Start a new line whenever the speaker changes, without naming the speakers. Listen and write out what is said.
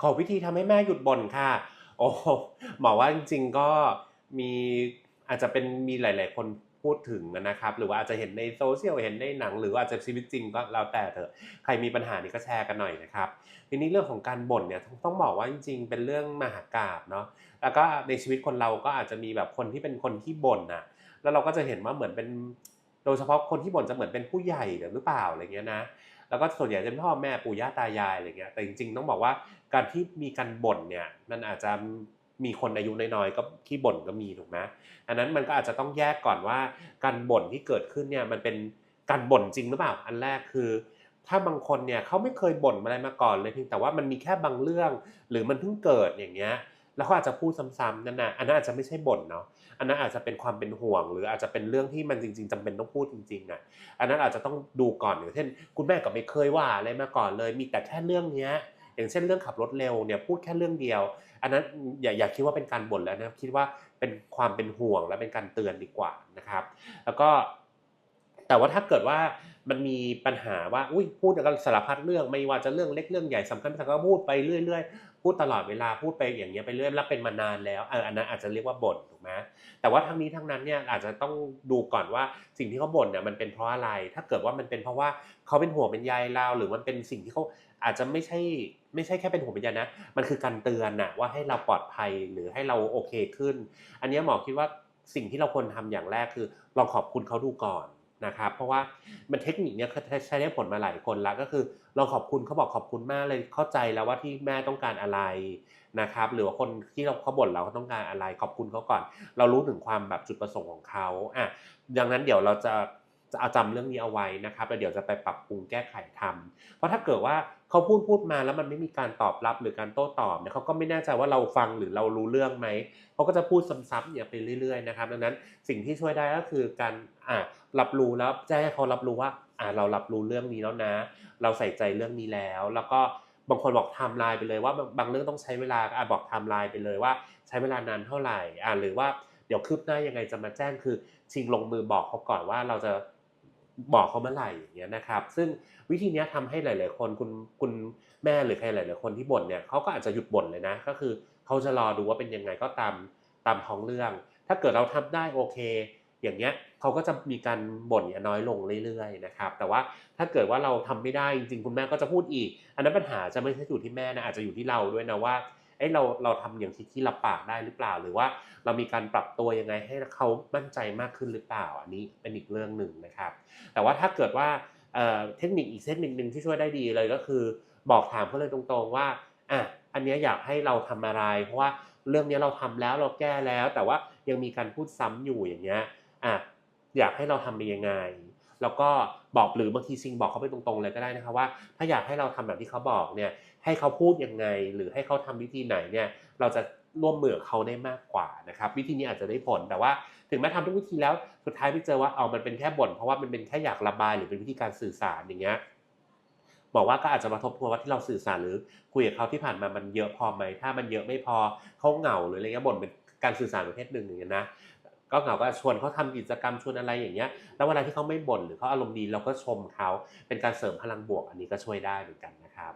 ขอวิธีทำให้แม่หยุดบ่นค่ะ โอ้หมอว่าจริงๆก็มีอาจจะเป็นมีหลาย ๆ คนพูดถึงนะครับ หรือว่าอาจจะเห็นในโซเชียลเห็นในหนัง หรือว่าอาจจะชีวิตจริงก็แล้วแต่เถอะใครมีปัญหานี้ก็แชร์กันหน่อยนะครับ ทีนี้เรื่องของการบ่นเนี่ยต้องบอกว่าจริง ๆ เป็นเรื่องมหากาบเนาะแล้วก็ในชีวิตคนเราก็อาจจะมีแบบคนที่เป็นคนที่บ่นนะแล้วเราก็จะเห็นว่าเหมือนเป็น โดยเฉพาะคนที่บ่นจะเหมือนเป็นผู้ใหญ่หรือเปล่าอะไรเงี้ยนะ แล้วก็ส่วนใหญ่จะเป็นพ่อแม่ปู่ย่าตายายอะไรเงี้ยแต่จริงๆ ต้องบอกว่าการที่มีการบ่นเนี่ยมันอาจจะมีคนอายุน้อยๆก็ที่บ่นก็มีถูกไหมอันนั้นมันก็อาจจะต้องแยกก่อนว่า การบ่นที่เกิดขึ้นเนี่ยมันเป็นการบ่นจริงหรือเปล่าอันแรกคือ ถ้าบางคนเนี่ยเขาไม่เคยบ่นอะไรมาก่อนเลยเพียงแต่ว่ามันมีแค่บางเรื่อง หรือมันเพิ่งเกิดอย่างเงี้ย แล้วเขาอาจจะพูดซ้ำๆนั่นนะอันนั้นอาจจะไม่ใช่บ่นเนาะอันนั้นอาจจะเป็นความเป็นห่วง หรืออาจจะเป็นเรื่องที่มันจริง ๆจำเป็นต้องพูดจริงๆอะอันนั้นอาจจะต้องดูก่อนอย่างเช่น คุณแม่ก็ไม่เคยว่าอะไรมาก่อนเลย มีแต่แค่เรื่องเนี้ยอย่างเช่นเรื่องขับรถเร็วเนี่ยพูดแค่เรื่องเดียว อันนั้นอย่าอย่าคิดว่าเป็นการบ่นแล้วนะคิดว่าเป็นความเป็นห่วงและเป็นการเตือนดีกว่านะครับ แล้วก็แต่ว่าถ้าเกิดว่ามันมีปัญหาว่าอุ้ยพูดกันสารพัดเรื่องไม่ว่าจะเรื่องเล็กเรื่องใหญ่สำคัญไม่สำคัญก็พูดไปเรื่อย พูดตลอดเวลาพูดไปอย่างเงี้ยไปเรื่อยแล้วเป็นมานานแล้วเอออันนั้นอาจจะเรียกว่าบ่นถูกไหมแต่ว่าทั้งนี้ทั้งนั้นเนี่ยอาจจะต้องดูก่อนว่าสิ่งที่เขาบ่นเนี่ยมันเป็นเพราะอะไร ถ้าเกิดว่ามันเป็นเพราะว่าเขาเป็นห่วงเป็นใยเราหรือมันเป็นสิ่งที่เขาอาจจะไม่ใช่ไม่ใช่แค่เป็นห่วงเป็นใยนะ มันคือการเตือนนะว่าให้เราปลอดภัยหรือให้เราโอเคขึ้น อันนี้หมอคิดว่าสิ่งที่เราควรทำอย่างแรกคือลองขอบคุณเขาดูก่อน นะครับเพราะว่ามันเทคนิคเนี้ยใช้ได้ผลมาหลายคนแล้วก็คือลองขอบคุณเขาบอกขอบคุณมากเลยเข้าใจแล้วว่าที่แม่ต้องการอะไรนะครับหรือว่าคนที่เราเขาบ่นเราเขาต้องการอะไรขอบคุณเขาก่อน เรารู้ถึงความแบบจุดประสงค์ของเขาอะดังนั้นเดี๋ยวเราจะ จะเอาจำเรื่องนี้เอาไว้นะครับแล้วเดี๋ยวจะไปปรับปรุงแก้ไขทำเพราะถ้าเกิดว่าเขาพูดพูดมาแล้วมันไม่มีการตอบรับหรือการโต้ตอบเนี่ยเขาก็ไม่แน่ใจว่าเราฟังหรือเรารู้เรื่องไหมเขาก็จะพูดซ้ำๆเนี่ยไปเรื่อยๆนะครับดังนั้นสิ่งที่ช่วยได้ก็คือการอ่ารับรู้แล้วแจ้งให้เขารับรู้ว่าอ่าเรารับรู้เรื่องนี้แล้วนะ เราใส่ใจเรื่องนี้แล้ว แล้วก็บางคนบอกไทม์ไลน์ไปเลยว่าบางเรื่องต้องใช้เวลาอะบอกไทม์ไลน์ไปเลยว่าใช้เวลานานเท่าไหร่อ่าหรือว่าเดี๋ยวคืบหน้ายังไงจะมาแจ้งคือชิงลงมือบอกเขาก่อนว่าเราจะ บอกเขาเมื่อไหร่อย่างเงี้ยนะครับ ซึ่งวิธีนี้ยทำให้หลาย ๆ คนคุณคุณแม่หรือใครหลาย ๆ คนที่บ่นเนี่ยเขาก็อาจจะหยุดบ่นเลยนะ ก็คือเขาจะรอดูว่าเป็นยังไงก็ตามตามท้องเรื่อง ถ้าเกิดเราทำได้โอเค อย่างเงี้ยเขาก็จะมีการบ่นเนี่ยน้อยลงเรื่อย ๆ นะครับ แต่ว่าถ้าเกิดว่าเราทำไม่ได้จริง ๆ คุณแม่ก็จะพูดอีก อันนั้นปัญหาจะไม่ใช่อยู่ที่แม่นะอาจจะอยู่ที่เราด้วยนะว่า เอ้เราเราทำอย่างที่ที่รับปากได้หรือเปล่า หรือว่าเรามีการปรับตัวยังไงให้เขามั่นใจมากขึ้นหรือเปล่า อันนี้เป็นอีกเรื่องหนึ่งนะครับ แต่ว่าถ้าเกิดว่าเทคนิคอีกเทคนิคหนึ่งที่ช่วยได้ดีเลยก็คือ บอกถามเขาเลยตรงๆว่าอะอันนี้อยากให้เราทำอะไร เพราะว่าเรื่องนี้เราทำแล้วเราแก้แล้ว แต่ว่ายังมีการพูดซ้ำอยู่อย่างเงี้ยอะอยากให้เราทำเป็นยังไง แล้วก็บอกหรือบางทีซิงบอกเขาไปตรงๆเลยก็ได้นะครับว่า ถ้าอยากให้เราทำแบบที่เขาบอกเนี่ยให้เขาพูดยังไง หรือให้เขาทำวิธีไหนเนี่ยเราจะร่วมมือเขาได้มากกว่านะครับวิธีนี้อาจจะได้ผลแต่ว่าถึงแม้ทำทุกวิธีแล้วสุดท้ายไปเจอว่าเอามันเป็นแค่บ่นเพราะว่ามันเป็นแค่อยากระบายหรือเป็นวิธีการสื่อสารอย่างเงี้ยบอกว่าก็อาจจะมาทบทวนว่าที่เราสื่อสารหรือคุยกับเขาที่ผ่านมามันเยอะพอไหมถ้ามันเยอะไม่พอเขาเหงาหรืออะไรเงี้ยบ่นเป็นการสื่อสารประเภทหนึ่งอย่างเงี้ยนะ ก็เหงาก็ชวนเขาทำกิจกรรมชวนอะไรอย่างเงี้ย แล้วเวลาที่เขาไม่บ่นหรือเขาอารมณ์ดีเราก็ชมเขาเป็นการเสริมพลังบวกอันนี้ก็ช่วยได้เหมือนกันนะครับ